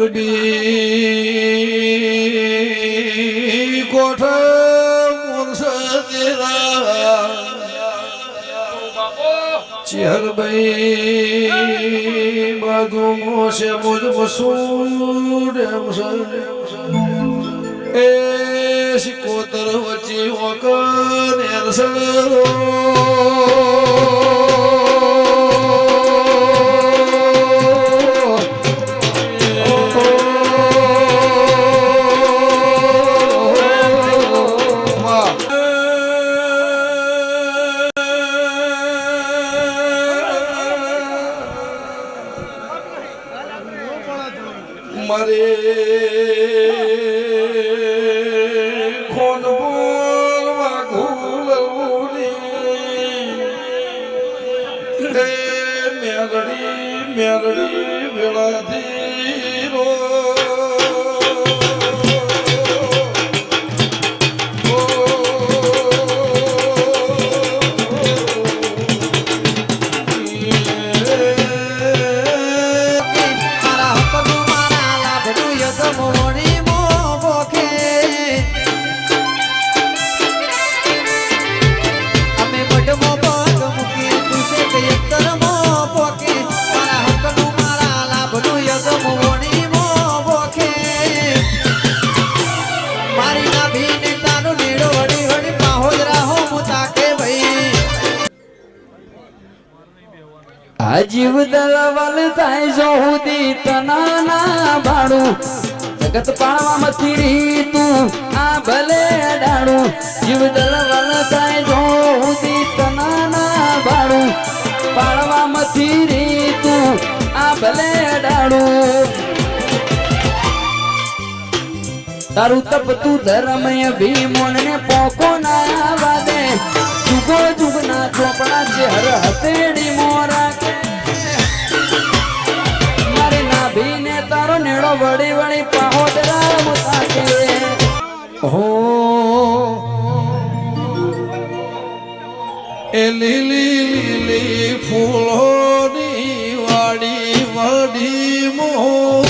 આવડી કોઠ ચેહરભાઈ બાજુ મોશે મુજ મસૂર એ શિકોતર વચ્ચે ઓકર એરસરો મારે ખોનપુર વાઘુલની હે મેલડી આ જીવ દલવલ થાય જોહુદી તનાના ભાડું જગત પાળવામાં થીરી તું આ ભલે અડાડું. જીવ દલવલ થાય જોહુદી તનાના ભાડું પાળવામાંથી થીરી તું આ ભલે અડાડું. તારું તપ તું ધર્મય ભીમોન ને પોકો ના વાદે જુગો જુગના ચોપડા છે હર હતેડી મારી નેડો વળી વળી પાહોદરા મુતાકે હો. એ લીલી લીલી ફૂલોની વાડી વાડી મોહ